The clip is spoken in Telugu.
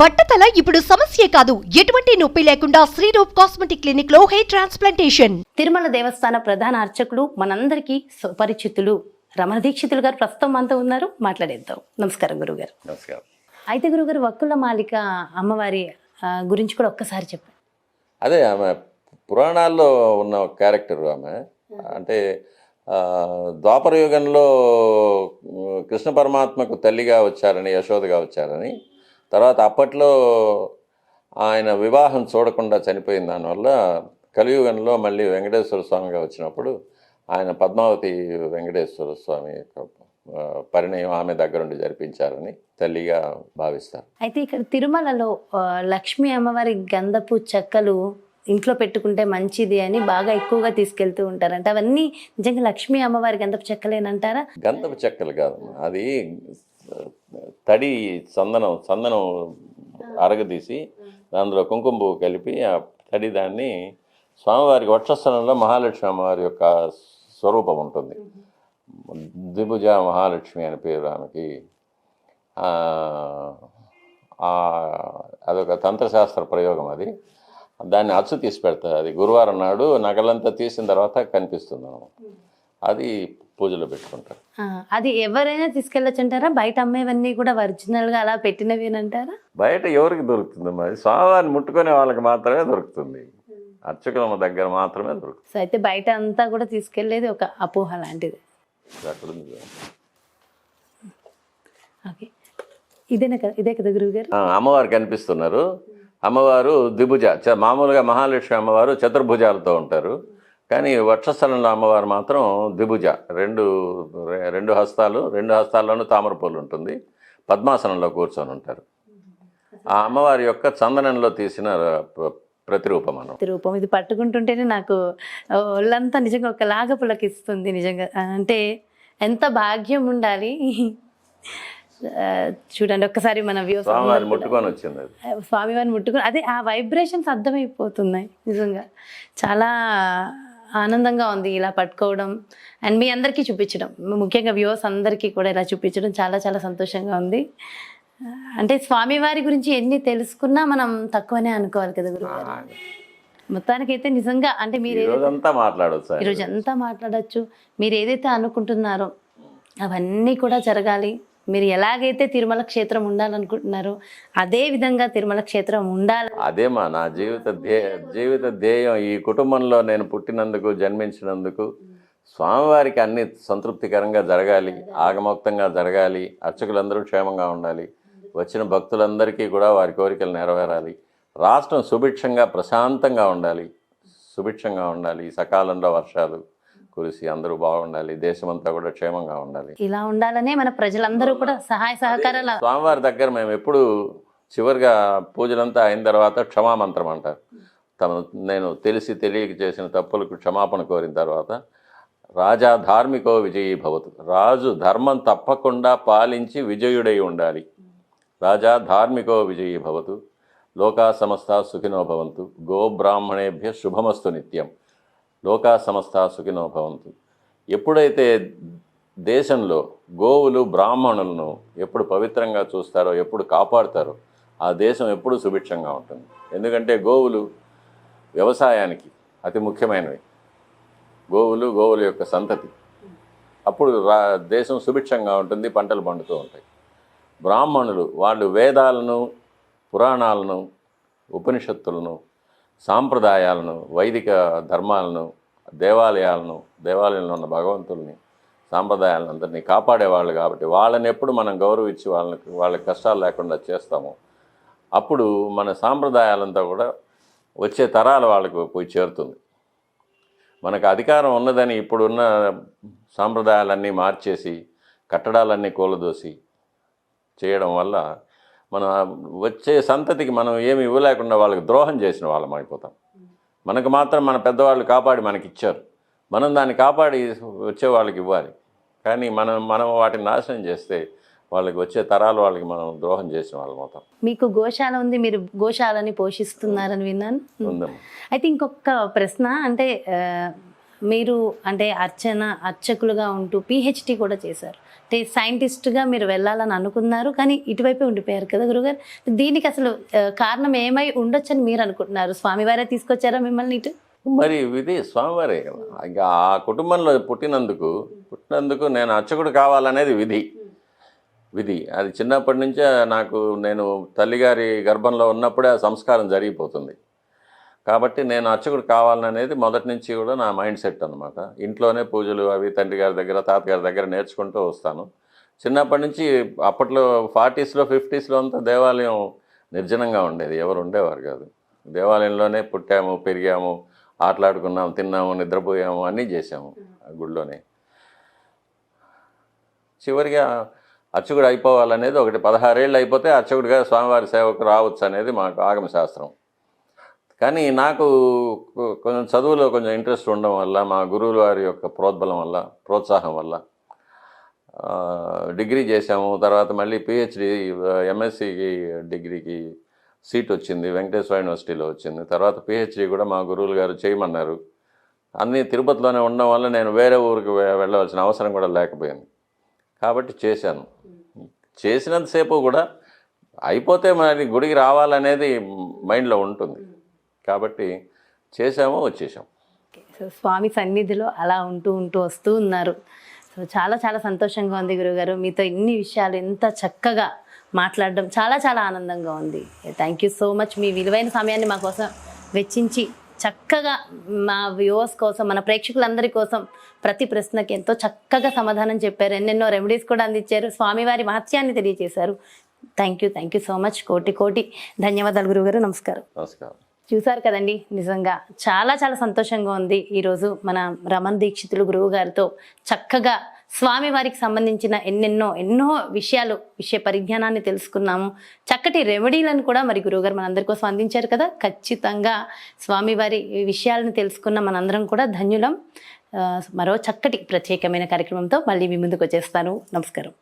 బట్టతల ఇప్పుడు సమస్య కాదు. ఎటువంటి నొప్పి లేకుండా శ్రీరూప్ కాస్మెటిక్ క్లినిక్లో హెయిర్ ట్రాన్స్ప్లాంటేషన్. తిరుమల దేవస్థాన ప్రధాన అర్చకులు మనందరికీ సుపరిచితులు. రమణ దీక్షితులు గారు ప్రస్తుతం మనతో ఉన్నారు. మాట్లాడేద్దాం. నమస్కారం గురుగారు. నమస్కారం. అయితే గురుగారు వక్కుల మాలిక అమ్మవారి గురించి కూడా ఒక్కసారి చెప్పండి. అదే ఆమె పురాణాల్లో ఉన్న ఒక క్యారెక్టర్ ఆమె. అంటే ద్వాపర యుగంలో కృష్ణ పరమాత్మకు తల్లిగా వచ్చారని యశోదగా వచ్చారని తర్వాత అప్పట్లో ఆయన వివాహం చూడకుండా చనిపోయిన దానివల్ల కలియుగంలో మళ్ళీ వెంకటేశ్వర స్వామిగా వచ్చినప్పుడు ఆయన పద్మావతి వెంకటేశ్వర స్వామి యొక్క పరిణయం ఆమె దగ్గరుండి జరిపించారని తల్లిగా భావిస్తారు. అయితే ఇక్కడ తిరుమలలో లక్ష్మీ అమ్మవారి గంధపు చెక్కలు ఇంట్లో పెట్టుకుంటే మంచిది అని బాగా ఎక్కువగా తీసుకెళ్తూ ఉంటారంట. అవన్నీ నిజంగా లక్ష్మీ అమ్మవారి గంధపు చెక్కలేనంటారా? గంధపు చెక్కలు కాదు అది తడి చందనం చందనం అరగదీసి అందులో కుంకుమ పువ్వు కలిపి ఆ తడి దాన్ని స్వామివారికి వక్షస్థలంలో మహాలక్ష్మి అమ్మవారి యొక్క స్వరూపం ఉంటుంది. ద్విభుజ మహాలక్ష్మి అని పేరు ఆమెకి. అదొక తంత్రశాస్త్ర ప్రయోగం అది. దాన్ని అచ్చు తీసి పెడతారు. అది గురువారం నాడు నగలంతా తీసిన తర్వాత కనిపిస్తుంది. అది పూజలో పెట్టుకుంటారు. అది ఎవరైనా తీసుకెళ్ళొచ్చు అంటారా బయట అమ్మేవన్నీ కూడా ఒరిజినల్గా అలా పెట్టినవి అంటారా బయట ఎవరికి దొరుకుతుంది మరి స్వామివారిని ముట్టుకునే వాళ్ళకి మాత్రమే దొరుకుతుంది. అర్చకుల దగ్గర మాత్రమే దొరుకుతుంది. సో అయితే బయట అంతా కూడా తీసుకెళ్ళేది ఒక అపోహ లాంటిది. ఓకే. ఇదేనా కదా? ఇదే కదా అమ్మవారు కనిపిస్తున్నారు. అమ్మవారు ద్విభుజ మామూలుగా మహాలక్ష్మి అమ్మవారు చతుర్భుజాలతో ఉంటారు. కానీ వక్షస్థలంలో అమ్మవారు మాత్రం ద్విభుజ రెండు రెండు హస్తాలు రెండు హస్తాల్లోనూ తామర పూలు ఉంటుంది. పద్మాసనంలో కూర్చొని ఉంటారు. ఆ అమ్మవారి యొక్క చందనంలో తీసిన ప్ర- ప్రతిరూపం మనం రూపం ఇది పట్టుకుంటుంటేనే నాకు ఒళ్ళంతా నిజంగా ఒకలాగా పులకిస్తుంది నిజంగా. అంటే ఎంత భాగ్యం ఉండాలి. చూడండి ఒక్కసారి మన వ్యూస్ స్వామివారిని ముట్టుకొని వచ్చింది స్వామివారిని ముట్టుకుని అదే ఆ వైబ్రేషన్స్ అర్థమైపోతున్నాయి నిజంగా. చాలా ఆనందంగా ఉంది ఇలా పట్టుకోవడం అండ్ మీ అందరికీ చూపించడం. ముఖ్యంగా వ్యూవర్స్ అందరికీ కూడా ఇలా చూపించడం చాలా చాలా సంతోషంగా ఉంది. అంటే స్వామివారి గురించి ఎన్ని తెలుసుకున్నా మనం తక్కువనే అనుకోవాలి కదా గురుగారు మొత్తానికైతే నిజంగా అంటే మీరు రోజంతా ఆయన. ఈరోజు అంతా మాట్లాడచ్చు. మీరు ఏదైతే అనుకుంటున్నారో అవన్నీ కూడా జరగాలి. మీరు ఎలాగైతే తిరుమల క్షేత్రం ఉండాలనుకుంటున్నారో అదే విధంగా తిరుమల క్షేత్రం ఉండాలి అదేమా నా జీవిత ధ్యేయ జీవిత ధ్యేయం ఈ కుటుంబంలో నేను పుట్టినందుకు జన్మించినందుకు స్వామివారికి అన్ని సంతృప్తికరంగా జరగాలి ఆగమోక్తంగా జరగాలి అర్చకులందరూ క్షేమంగా ఉండాలి వచ్చిన భక్తులందరికీ కూడా వారి కోరికలు నెరవేరాలి రాష్ట్రం సుభిక్షంగా ప్రశాంతంగా ఉండాలి సుభిక్షంగా ఉండాలి సకాలంలో వర్షాలు. కురిసి అందరూ బాగుండాలి దేశమంతా కూడా క్షేమంగా ఉండాలి. ఇలా ఉండాలనే మన ప్రజలందరూ కూడా సహాయ సహకారాలు స్వామివారి దగ్గర మేము ఎప్పుడు చివరిగా పూజలంతా అయిన తర్వాత క్షమామంత్రం అంటారు. తమ నేను తెలిసి తెలియక చేసిన తప్పులకు క్షమాపణ కోరిన తర్వాత రాజా ధార్మికో విజయీ భవతు. రాజు ధర్మం తప్పకుండా పాలించి విజయుడై ఉండాలి. రాజా ధార్మికో విజయీ భవతు. లోకా సమస్త సుఖినో భవంతు. గో బ్రాహ్మణేభ్య శుభమస్తు నిత్యం. లోకా సమస్త సుఖినో భవంతు. ఎప్పుడైతే దేశంలో గోవులు బ్రాహ్మణులను ఎప్పుడు పవిత్రంగా చూస్తారో ఎప్పుడు కాపాడుతారో ఆ దేశం ఎప్పుడు సుభిక్షంగా ఉంటుంది. ఎందుకంటే గోవులు వ్యవసాయానికి అతి ముఖ్యమైనవి. గోవులు గోవుల యొక్క సంతతి. అప్పుడు రా దేశం సుభిక్షంగా ఉంటుంది పంటలు పండుతూ ఉంటాయి. బ్రాహ్మణులు వాళ్ళు వేదాలను పురాణాలను ఉపనిషత్తులను సాంప్రదాయాలను వైదిక ధర్మాలను దేవాలయాలను దేవాలయంలో ఉన్న భగవంతుల్ని సాంప్రదాయాలను అందరినీ కాపాడేవాళ్ళు కాబట్టి వాళ్ళని ఎప్పుడు మనం గౌరవించి వాళ్ళకి వాళ్ళకి కష్టాలు లేకుండా చేస్తామో అప్పుడు మన సాంప్రదాయాలంతా కూడా వచ్చే తరాల వాళ్ళకు పోయి చేరుతుంది. మనకు అధికారం ఉన్నదని ఇప్పుడున్న సాంప్రదాయాలన్నీ మార్చేసి కట్టడాలన్నీ కూలదోసి చేయడం వల్ల మన వచ్చే సంతతికి మనం ఏమి ఇవ్వలేకుండా వాళ్ళకి ద్రోహం చేసిన వాళ్ళం అయిపోతాం. మనకు మాత్రం మన పెద్దవాళ్ళు కాపాడి మనకి ఇచ్చారు మనం దాన్ని కాపాడి వచ్చే వాళ్ళకి ఇవ్వాలి. కానీ మనం మనం వాటిని నాశనం చేస్తే వాళ్ళకి వచ్చే తరాల వాళ్ళకి మనం ద్రోహం చేసిన వాళ్ళం అవుతాం. మీకు గోశాల ఉంది మీరు గోశాలని పోషిస్తున్నారని విన్నాను. అయితే ఇంకొక ప్రశ్న అంటే మీరు అంటే అర్చన అర్చకులుగా ఉంటూ పిహెచ్డి కూడా చేశారు. అంటే సైంటిస్ట్గా మీరు వెళ్ళాలని అనుకున్నారు కానీ ఇటువైపే ఉండిపోయారు కదా గురుగారు? దీనికి అసలు కారణం ఏమై ఉండొచ్చని మీరు అనుకుంటున్నారు? స్వామివారే తీసుకొచ్చారా మిమ్మల్ని ఇటు? మరి ఇది స్వామివారే ఇంకా ఆ కుటుంబంలో పుట్టినందుకు పుట్టినందుకు నేను అర్చకుడు కావాలనేది విధి. విధి. అది చిన్నప్పటి నుంచే నాకు నేను తల్లిగారి గర్భంలో ఉన్నప్పుడే ఆ సంస్కారం జరిగిపోతుంది. కాబట్టి నేను అర్చకుడు కావాలనేది మొదటి నుంచి కూడా నా మైండ్ సెట్ అనమాట ఇంట్లోనే పూజలు అవి తండ్రి గారి దగ్గర తాతగారి దగ్గర నేర్చుకుంటూ వస్తాను. చిన్నప్పటి నుంచి అప్పట్లో ఫార్టీస్లో ఫిఫ్టీస్లో అంతా దేవాలయం నిర్జనంగా ఉండేది. ఎవరు ఉండేవారు కాదు. దేవాలయంలోనే పుట్టాము పెరిగాము ఆటలాడుకున్నాము తిన్నాము నిద్రపోయాము అన్నీ చేసాము ఆ గుడిలోనే చివరిగా అర్చకుడు అయిపోవాలనేది ఒకటి. పదహారేళ్ళు అయిపోతే అర్చకుడిగా స్వామివారి సేవకు రావచ్చు అనేది మాకు ఆగమ శాస్త్రం కానీ నాకు కొంచెం చదువులో కొంచెం ఇంట్రెస్ట్ ఉండడం వల్ల మా గురువుల వారి యొక్క ప్రోద్బలం వల్ల ప్రోత్సాహం వల్ల డిగ్రీ చేశాము. తర్వాత మళ్ళీ పిహెచ్డి ఎంఎస్సికి డిగ్రీకి సీట్ వచ్చింది. వెంకటేశ్వర యూనివర్సిటీలో వచ్చింది. తర్వాత పిహెచ్డి కూడా మా గురువులు గారు చేయమన్నారు. అన్నీ తిరుపతిలోనే ఉండడం వల్ల నేను వేరే ఊరికి వెళ్ళవలసిన అవసరం కూడా లేకపోయింది. కాబట్టి చేశాను. చేసినంతసేపు కూడా అయిపోతే మరి గుడికి రావాలనేది మైండ్లో ఉంటుంది. కాబట్టి చేసాము వచ్చేసాం. సో స్వామి సన్నిధిలో అలా ఉంటూ ఉంటూ వస్తూ ఉన్నారు. సో చాలా చాలా సంతోషంగా ఉంది గురుగారు మీతో ఇన్ని విషయాలు ఎంత చక్కగా మాట్లాడడం చాలా చాలా ఆనందంగా ఉంది. థ్యాంక్ యూ సో మచ్ మీ విలువైన సమయాన్ని మా కోసం వెచ్చించి చక్కగా మా వ్యూవర్స్ కోసం మన ప్రేక్షకులందరి కోసం ప్రతి ప్రశ్నకి ఎంతో చక్కగా సమాధానం చెప్పారు. ఎన్నెన్నో రెమెడీస్ కూడా అందించారు. స్వామివారి మహత్యాన్ని తెలియజేశారు. Thank you thank you so much కోటి కోటి ధన్యవాదాలు గురుగారు నమస్కారం. నమస్కారం. చూసారు కదండి నిజంగా. చాలా చాలా సంతోషంగా ఉంది ఈరోజు మన రమణ్ దీక్షితులు గురువు గారితో చక్కగా స్వామివారికి సంబంధించిన ఎన్నెన్నో ఎన్నో విషయాలు విషయ పరిజ్ఞానాన్ని తెలుసుకున్నాము. చక్కటి రెమెడీలను కూడా మరి గురువుగారు మనందరి కోసం అందించారు కదా. ఖచ్చితంగా స్వామివారి విషయాలను తెలుసుకున్న మనందరం కూడా ధన్యులం. మరో చక్కటి ప్రత్యేకమైన కార్యక్రమంతో మళ్ళీ మీ ముందుకు వచ్చేస్తాను. నమస్కారం.